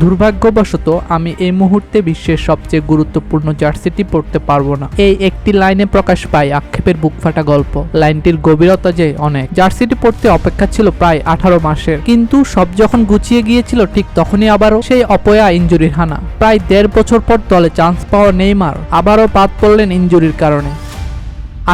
দুর্ভাগ্যবশত, আমি এই মুহূর্তে বিশ্বের সবচেয়ে গুরুত্বপূর্ণ জার্সিটি পড়তে পারব না। এই একটি লাইনে প্রকাশ পায় আক্ষেপের বুকফাটা গল্প। লাইনটির গভীরতা যে অনেক। জার্সিটি পড়তে অপেক্ষা ছিল প্রায় আঠারো মাসের। কিন্তু সব যখন গুছিয়ে গিয়েছিল, ঠিক তখনই আবারও সেই অপয়া ইঞ্জুরির হানা। প্রায় দেড় বছর পর দলে চান্স পাওয়া নেইমার আবারও বাদ পড়লেন ইঞ্জুরির কারণে।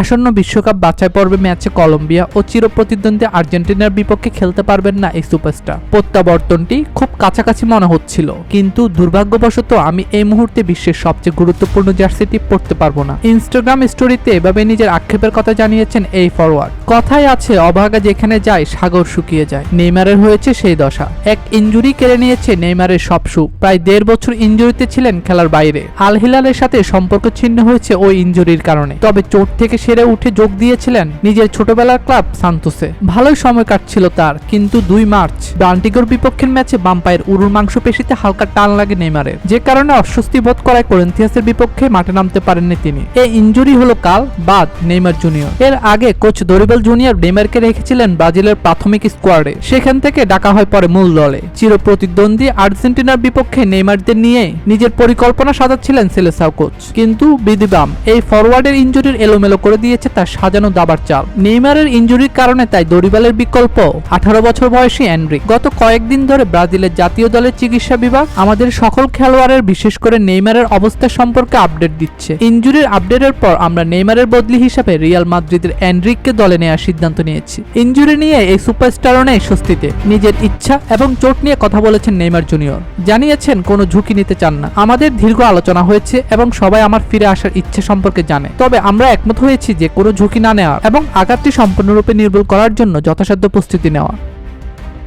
আসন্ন বিশ্বকাপ বাছাই পর্বে ম্যাচে কলম্বিয়া ও চিরপ্রতিদ্বন্দ্বী আর্জেন্টিনার বিপক্ষে খেলতে পারবেন না এই সুপারস্টার। প্রত্যাবর্তনটি খুব কাছাকাছি মনে হচ্ছিল, কিন্তু দুর্ভাগ্যবশত আমি এই মুহূর্তে বিশ্বের সবচেয়ে গুরুত্বপূর্ণ জার্সিটি পড়তে পারব না। ইনস্টাগ্রাম স্টোরিতে এভাবে নিজের আক্ষেপের কথা জানিয়েছেন এই ফরওয়ার্ড কথায় আছে অভাগা যেখানে যায়, সাগর শুকিয়ে যায়। নেইমারের হয়েছে সেই দশা। এক ইঞ্জুরি কেড়ে নিয়েছে নেইমারের সব সুখ। প্রায় দেড় বছর ইঞ্জুরিতে ছিলেন খেলার বাইরে। আল হিলালের সাথে সম্পর্ক ছিন্ন হয়েছে ওই ইঞ্জুরির কারণে। তবে চোট থেকে সেরে উঠে যোগ দিয়েছিলেন নিজের ছোটবেলার ক্লাব সান্তোসে। ভালোই সময় কাটছিল তার, কিন্তু দুই মার্চ, ডান্টিগোর বিপক্ষের ম্যাচে বাম্পায়ের উরুর মাংস পেশিতে হালকা টান লাগে নেইমারের। যে কারণে অস্বস্তি বোধ করায় করেন্থিয়াসের বিপক্ষে মাঠে নামতে পারেননি তিনি। এই ইঞ্জুরি হলো কাল, বাদ, নেইমার জুনিয়র। এর আগে কোচ দরিবেল জুনিয়র নেইমারকে রেখেছিলেন ব্রাজিলের প্রাথমিক স্কোয়াডে। সেখান থেকে ডাকা হয় পরে মূল দলে। চিরপ্রতিদ্বন্দ্বী আর্জেন্টিনার বিপক্ষে নেইমারদের নিয়ে নিজের পরিকল্পনা সাজাচ্ছিলেন সেলেসাও কোচ। কিন্তু বিদিবাম এই ফরওয়ার্ডের ইঞ্জুরির এলোমেলো করে দিয়েছে তার সাজানো দাবার চাল। নেইমারের ইঞ্জুরির কারণে তাই দরিবালের বিকল্প। আঠারো বছর বয়সী অ্যান্ড্রিক গত কয়েকদিন ধরে ব্রাজিলের জাতীয় দলের চিকিৎসা বিভাগ আমাদের সকল খেলোয়াড়ের, বিশেষ করে নেইমারের অবস্থা সম্পর্কে আপডেট দিচ্ছে। ইঞ্জুরির আপডেটের পর আমরা নেইমারের বদলি হিসাবে রিয়াল মাদ্রিদের অ্যান্ড্রিককে দলে নেওয়ার সিদ্ধান্ত নিয়েছি। ইঞ্জুরি নিয়ে এই সুপারস্টারও নেই স্বস্তিতে। নিজের ইচ্ছা এবং চোট নিয়ে কথা বলেছেন নেইমার জুনিয়র। জানিয়েছেন, কোনো ঝুঁকি নিতে চান না। আমাদের দীর্ঘ আলোচনা হয়েছে এবং সবাই আমার ফিরে আসার ইচ্ছে সম্পর্কে জানে। তবে আমরা একমত হয়েছি যে কোনো ঝুঁকি না নেওয়া এবং আঘাতটি সম্পূর্ণরূপে নির্মূল করার জন্য যথাসাধ্য প্রস্তুতি নেওয়া।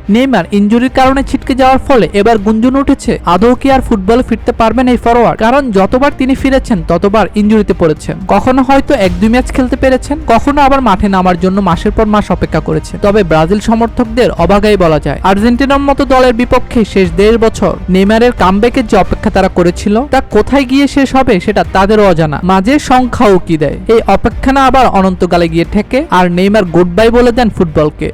নেইমার ইঞ্জুরির কারণে ছিটকে যাওয়ার ফলে এবার গুঞ্জন উঠেছে। আদৌ কি আর ফুটবলে ফিরতে পারবেন এই ফরোয়ার্ড? কারণ যতবার তিনি ফিরেছেন, ততবার ইঞ্জুরিতে পড়েছেন। কখনো হয়তো এক দুই ম্যাচ খেলতে পেরেছেন, কখনো আবার মাঠে নামার জন্য মাসের পর মাস অপেক্ষা করেছে। তবে ব্রাজিল সমর্থকদের অবাগাই বলা যায়। আর্জেন্টিনার মতো দলের বিপক্ষে শেষ দেড় বছর নেইমারের কামব্যাকের যে অপেক্ষা তারা করেছিল, তা কোথায় গিয়ে শেষ হবে সেটা তাদেরও অজানা। মাঝে সংখ্যাও কি দেয়। এই অপেক্ষা না আবার অনন্তকালে গিয়ে ঠেকে, আর নেইমার গুড বাই বলে দেন ফুটবলকে।